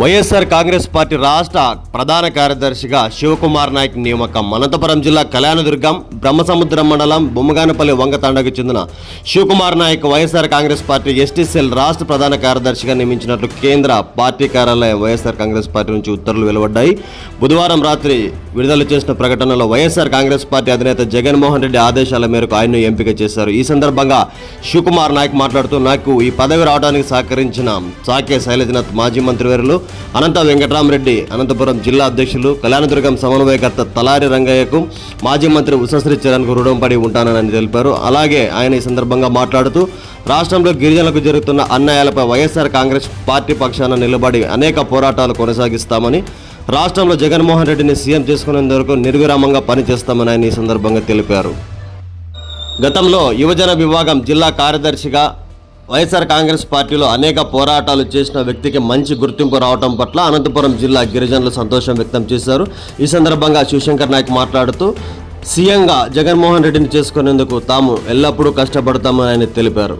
YSR Congress party రాష్ట్ర ప్రధాన కార్యదర్శిగా శివకుమార్ నాయక్ నియామకం. అనంతపురం జిల్లా కళ్యాణదుర్గం బ్రహ్మసముద్రం మండలం బొమ్మగానపల్లి వంగతాండకు చెందిన Shivakumar Nayak YSR Congress party ST cell రాష్ట్ర ప్రధాన కార్యదర్శిగా నియమించినట్లు కేంద్ర పార్టీ కార్యాలయం వైఎస్ఆర్ కాంగ్రెస్ పార్టీ నుంచి ఉత్తర్వులు వెలువడ్డాయి. బుధవారం రాత్రి విడుదల చేసిన ప్రకటనలో వైఎస్ఆర్ కాంగ్రెస్ పార్టీ అధినేత జగన్మోహన్ రెడ్డి ఆదేశాల మేరకు ఆయన్ను ఎంపిక చేశారు. ఈ సందర్భంగా శివకుమార్ నాయక్ మాట్లాడుతూ నాకు ఈ పదవి రావడానికి సహకరించిన సాకే శైలజనాథ్ మాజీ మంత్రివర్యులు అనంత వెంకటరామరెడ్డి అనంతపురం జిల్లా అధ్యక్షులు కళ్యాణదుర్గం సమన్వయకర్త తలారి రంగయ్యకు మాజీ మంత్రి ఉషశ్రీ చరణ్కు రుణపడి ఉంటానని తెలిపారు. అలాగే ఆయన ఈ సందర్భంగా మాట్లాడుతూ రాష్ట్రంలో గిరిజనులకు జరుగుతున్న అన్యాయాలపై వైఎస్ఆర్ కాంగ్రెస్ పార్టీ పక్షాన నిలబడి అనేక పోరాటాలు కొనసాగిస్తామని రాష్ట్రంలో జగన్మోహన్ రెడ్డిని సీఎం చేసుకునేందుకు నిర్విరామంగా పనిచేస్తామని ఆయన ఈ సందర్భంగా తెలిపారు. గతంలో యువజన విభాగం జిల్లా కార్యదర్శిగా వైఎస్ఆర్ కాంగ్రెస్ పార్టీలో అనేక పోరాటాలు చేసిన వ్యక్తికి మంచి గుర్తింపు రావడం పట్ల అనంతపురం జిల్లా గిరిజనులు సంతోషం వ్యక్తం చేశారు. ఈ సందర్భంగా శివశంకర్ నాయక్ మాట్లాడుతూ సీఎంగా జగన్మోహన్ రెడ్డిని చేసుకునేందుకు తాము ఎల్లప్పుడూ కష్టపడతామని ఆయన తెలిపారు.